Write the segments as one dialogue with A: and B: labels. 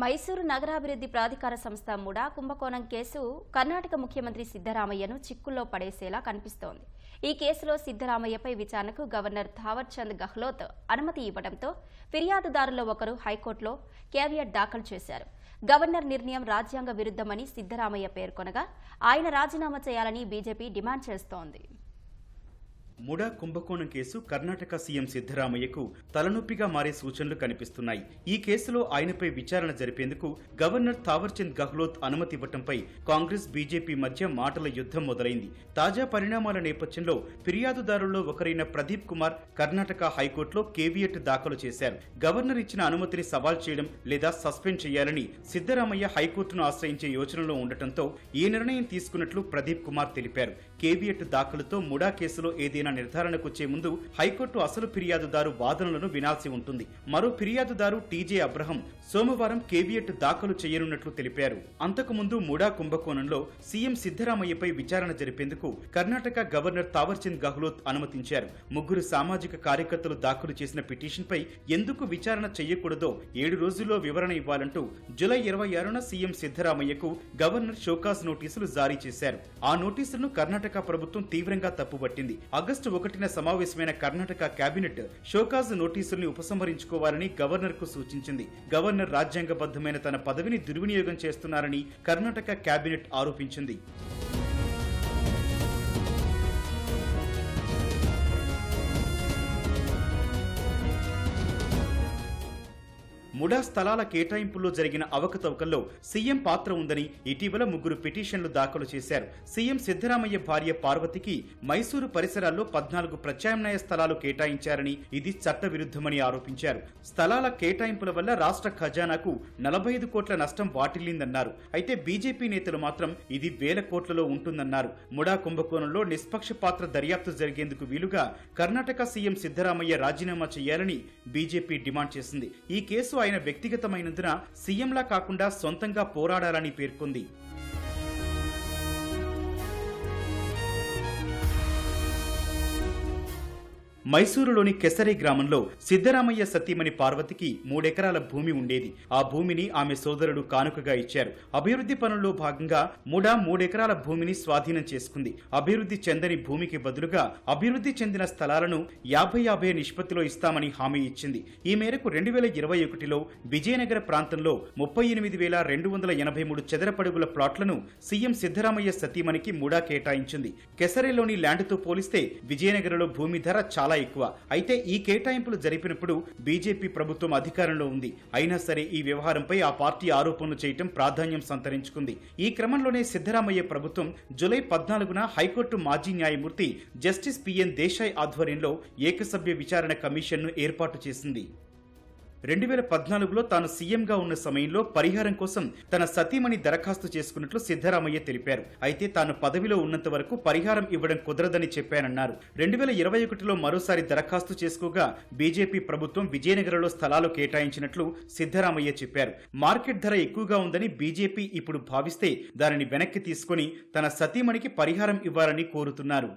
A: మైసూరు నగరాభివృద్ధి ప్రాధికార సంస్థ ముడా కుంభకోణం కేసు కర్ణాటక ముఖ్యమంత్రి సిద్దరామయ్యను చిక్కుల్లో పడేసేలా కనిపిస్తోంది. ఈ కేసులో సిద్దరామయ్యపై విచారణకు గవర్నర్ థావర్ చంద్ గెహ్లోత్ అనుమతి ఇవ్వడంతో ఫిర్యాదుదారులో ఒకరు హైకోర్టులో కేవియట్ దాఖలు చేశారు. గవర్నర్ నిర్ణయం రాజ్యాంగ విరుద్ధమని సిద్దరామయ్య పేర్కొనగా ఆయన రాజీనామా చేయాలని బీజేపీ డిమాండ్ చేస్తోంది.
B: ముడా కుంభకోణం కేసు కర్ణాటక సీఎం సిద్దరామయ్యకు తలనొప్పిగా మారే సూచనలు కనిపిస్తున్నాయి. ఈ కేసులో ఆయనపై విచారణ జరిపేందుకు గవర్నర్ థావర్చంద్ గెహ్లోత్ అనుమతి ఇవ్వటంపై కాంగ్రెస్ బీజేపీ మధ్య మాటల యుద్ధం మొదలైంది. తాజా పరిణామాల నేపథ్యంలో ఫిర్యాదుదారుల్లో ఒకరైన ప్రదీప్ కుమార్ కర్ణాటక హైకోర్టులో కేవియట్ దాఖలు చేశారు. గవర్నర్ ఇచ్చిన అనుమతిని సవాల్ చేయడం లేదా సస్పెండ్ చేయాలని సిద్దరామయ్య హైకోర్టును ఆశ్రయించే యోచనలో ఉండటంతో ఈ నిర్ణయం తీసుకున్నట్లు ప్రదీప్ కుమార్ తెలిపారు. కేవియట్ దాఖలుతో ముడా కేసులో ఏదైనా నిర్ధారణకొచ్చే ముందు హైకోర్టు అసలు ఫిర్యాదుదారు వాదనలను వినాల్సి ఉంటుంది. మరో ఫిర్యాదుదారు టీజే అబ్రహం సోమవారం కేవియట్ దాఖలు చేయనున్నట్లు తెలిపారు. అంతకుముందు ముడా కుంభకోణంలో సీఎం సిద్దరామయ్యపై విచారణ జరిపేందుకు కర్ణాటక గవర్నర్ తావర్చంద్ గహ్లోత్ అనుమతించారు. ముగ్గురు సామాజిక కార్యకర్తలు దాఖలు చేసిన పిటిషన్పై ఎందుకు విచారణ చేయకూడదో ఏడు రోజుల్లో వివరణ ఇవ్వాలంటూ జులై ఇరవై ఆరున సీఎం సిద్దరామయ్యకు గవర్నర్ షోకాస్ నోటీసులు జారీ చేశారు. ఆ నోటీసులను కర్ణాటక ప్రభుత్వం తీవ్రంగా తప్పుపట్టింది. ఆగస్టు ఒకటిన సమావేశమైన కర్ణాటక కేబినెట్ షోకాజ్ నోటీసుల్ని ఉపసంహరించుకోవాలని గవర్నర్కు సూచించింది. గవర్నర్ రాజ్యాంగబద్ధమైన తన పదవిని దుర్వినియోగం చేస్తున్నారని కర్ణాటక కేబినెట్ ఆరోపించింది. ముడా స్థలాల కేటాయింపుల్లో జరిగిన అవకతవకల్లో సీఎం పాత్ర ఉందని ఇటీవల ముగ్గురు పిటిషన్లు దాఖలు చేశారు. సీఎం సిద్దరామయ్య భార్య పార్వతికి మైసూరు పరిసరాల్లో పద్నాలుగు ప్రత్యామ్నాయ స్థలాలు కేటాయించారని ఇది చట్టవిరుద్ధమని ఆరోపించారు. స్థలాల కేటాయింపుల వల్ల రాష్ట్ర ఖజానాకు నలభై ఐదు కోట్ల నష్టం వాటిల్లిందన్నారు. అయితే బీజేపీ నేతలు మాత్రం ఇది వేల కోట్లలో ఉంటుందన్నారు. ముడా కుంభకోణంలో నిష్పక్షపాత్ర దర్యాప్తు జరిగేందుకు వీలుగా కర్ణాటక సీఎం సిద్దరామయ్య రాజీనామా చేయాలని బీజేపీ డిమాండ్ చేసింది. ఈ కేసు ఆయన వ్యక్తిగతమైనందున సీఎంలా కాకుండా సొంతంగా పోరాడాలని పేర్కొంది. మైసూరులోని కెసరి గ్రామంలో సిద్దరామయ్య సతీమణి పార్వతికి మూడెకరాల భూమి ఉండేది. ఆ భూమిని ఆమె సోదరుడు కానుకగా ఇచ్చారు. అభివృద్ధి పనుల్లో భాగంగా ముడా మూడెకరాల భూమిని స్వాధీనం చేసుకుంది. అభివృద్ధి చెందని భూమికి బదులుగా అభివృద్ధి చెందిన స్థలాలను యాభై యాభై నిష్పత్తిలో ఇస్తామని హామీ ఇచ్చింది. ఈ మేరకు రెండు వేల ఇరవై ఒకటిలో విజయనగర ప్రాంతంలో ముప్పై ఎనిమిది వేల రెండు వందల ఎనభై మూడు చదరపడుగుల ప్లాట్లను సీఎం సిద్దరామయ్య సతీమణికి ముడా కేటాయించింది. కెసరిలోని ల్యాండ్తో పోలిస్తే విజయనగరంలో భూమి ధర చాలా ఎక్కువ. అయితే ఈ కేటాయింపులు జరిపినప్పుడు బీజేపీ ప్రభుత్వం అధికారంలో ఉంది. అయినా సరే ఈ వ్యవహారంపై ఆ పార్టీ ఆరోపణలు చేయటం ప్రాధాన్యం సంతరించుకుంది. ఈ క్రమంలోనే సిద్దరామయ్య ప్రభుత్వం జూలై పద్నాలుగున హైకోర్టు మాజీ న్యాయమూర్తి జస్టిస్ పిఎన్ దేశాయ్ ఆధ్వర్యంలో ఏకసభ్య విచారణ కమిషన్ను ఏర్పాటు చేసింది. రెండు వేల పద్నాలుగులో తాను సీఎంగా ఉన్న సమయంలో పరిహారం కోసం తన సతీమణి దరఖాస్తు చేసుకున్నట్లు సిద్దరామయ్య తెలిపారు. అయితే తాను పదవిలో ఉన్నంత వరకు పరిహారం ఇవ్వడం కుదరదని చెప్పానన్నారు. రెండు వేల ఇరవై ఒకటిలో మరోసారి దరఖాస్తు చేసుకోగా బీజేపీ ప్రభుత్వం విజయనగరంలో స్థలాలు కేటాయించినట్లు సిద్దరామయ్య చెప్పారు. మార్కెట్ ధర ఎక్కువగా ఉందని బీజేపీ ఇప్పుడు భావిస్తే దానిని వెనక్కి తీసుకుని తన సతీమణికి పరిహారం ఇవ్వాలని కోరుతున్నారు.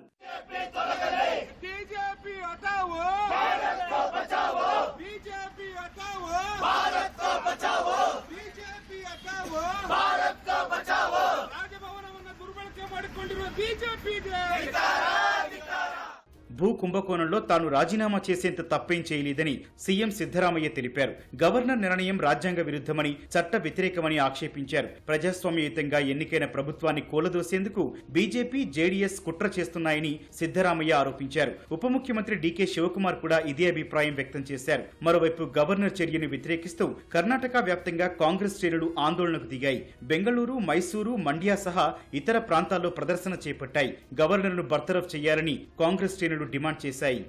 B: భూ కుంభకోణంలో తాను రాజీనామా చేసేంత తప్పేం చేయలేదని సీఎం సిద్దరామయ్య తెలిపారు. గవర్నర్ నిర్ణయం రాజ్యాంగ విరుద్ధమని చట్ట వ్యతిరేకమని ఆక్షేపించారు. ప్రజాస్వామ్యయుతంగా ఎన్నికైన ప్రభుత్వాన్ని కూలదోసేందుకు బీజేపీ జేడీఎస్ కుట్ర చేస్తున్నాయని సిద్దరామయ్య ఆరోపించారు. ఉప ముఖ్యమంత్రి డీకే శివకుమార్ కూడా ఇదే అభిప్రాయం వ్యక్తం చేశారు. మరోవైపు గవర్నర్ చర్యను వ్యతిరేకిస్తూ కర్ణాటక వ్యాప్తంగా కాంగ్రెస్ శ్రేణులు ఆందోళనకు దిగాయి. బెంగళూరు మైసూరు మండ్యా సహా ఇతర ప్రాంతాల్లో ప్రదర్శన చేపట్టాయి. గవర్నర్ను బర్తరఫ్ చేయాలని కాంగ్రెస్ శ్రేణులు డిమాండ్ చేశాయి.